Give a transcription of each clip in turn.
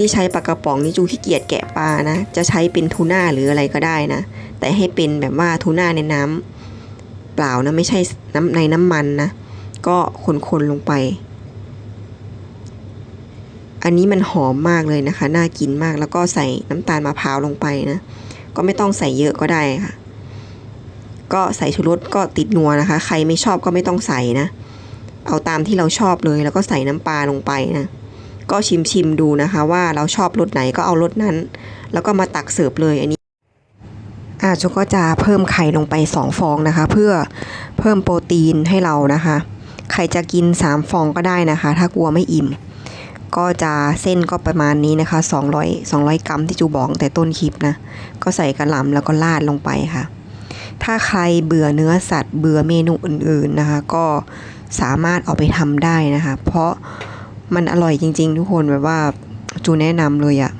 ที่ใช้ปลากระป๋องนี่จูขี้เกียจแกะปลานะ จะใช้เป็นทูน่าหรืออะไรก็ได้นะ แต่ให้เป็นแบบว่าทูน่าในน้ำเปล่านะไม่ใช่น้ำในน้ำมันนะ ก็คนๆลงไป อันนี้มันหอมมากเลยนะคะ น่ากินมากแล้วก็ใส่น้ำตาลมะพร้าวลงไปนะ ก็ไม่ต้องใส่เยอะก็ได้ค่ะ ก็ใส่ชูรสก็ติดนัวนะคะ ใครไม่ชอบก็ไม่ต้องใส่นะ เอาตามที่เราชอบเลยแล้วก็ใส่น้ำปลาลงไปนะ ก็ชิมชิมดูนะคะว่าเราชอบรสไหนก็เอารสนั้น แล้วก็มาตักเสิร์ฟเลยอันนี้อะจูก็จะเพิ่มไข่ลงไป 2 ฟองนะคะ เพื่อเพิ่มโปรตีนให้เรานะคะใครจะกิน 3 ฟองก็ได้นะคะ ถ้ากลัวไม่อิ่ม ก็จะเส้นก็ประมาณนี้นะคะ 200 200 กรัมที่จูบอกแต่ต้นคลิปนะ ก็ใส่กระหล่ำแล้วก็ราดลงไปค่ะ ถ้าใครเบื่อเนื้อสัตว์เบื่อเมนูอื่นๆนะคะ ก็สามารถเอาไปทำได้นะคะ เพราะ มันอร่อยจริง ๆ ทุกคนแบบว่าจูแนะนำเลยอะ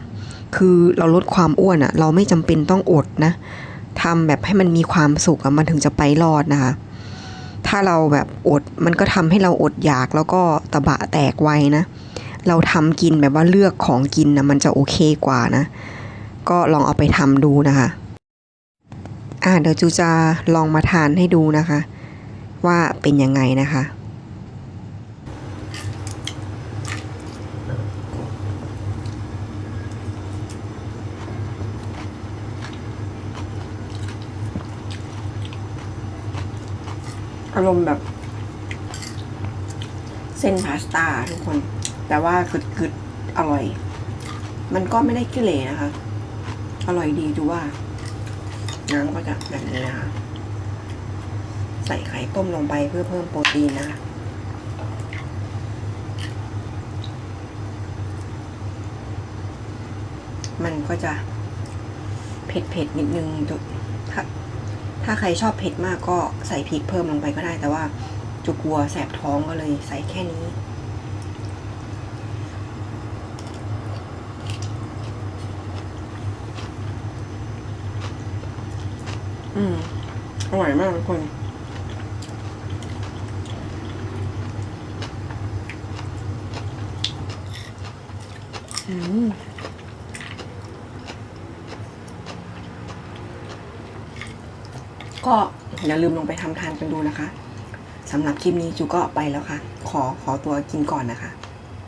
คือเราลดความอ้วนอะเราไม่จำเป็นต้องอดนะทำแบบให้มันมีความสุขอะมันถึงจะไปรอดนะคะ ถ้าเราแบบอดมันก็ทำให้เราอดอยากแล้วก็ตะบะแตกไวนะ เราทำกินแบบว่าเลือกของกินนะมันจะโอเคกว่านะ ก็ลองเอาไปทำดูนะคะ อ่าเดี๋ยวจูจะลองมาทานให้ดูนะคะ ว่าเป็นยังไงนะคะ อารมณ์แบบ เส้นพาสต้าทุกคน แต่ว่ากึดกึดอร่อย มันก็ไม่ได้กิเลนะคะ อร่อยดีดูว่าน้ำก็จะแบบนี้นะคะ ใส่ไข่ต้มลงไปเพื่อเพิ่มโปรตีนนะคะมันก็จะเผ็ดเผ็ดๆนิดนึงจุถ้า ถ้าใครชอบเผ็ดมากก็ใส่พริกเพิ่มลงไปก็ได้ แต่ว่าจุกลัวแสบท้องก็เลยใส่แค่นี้ อืม อร่อยมากทุกคนอืม ก็อย่าลืมลงไปทำทานกันดูนะคะสำหรับคลิปนี้จูก็ไปแล้วค่ะ ขอขอตัวกินก่อนนะคะ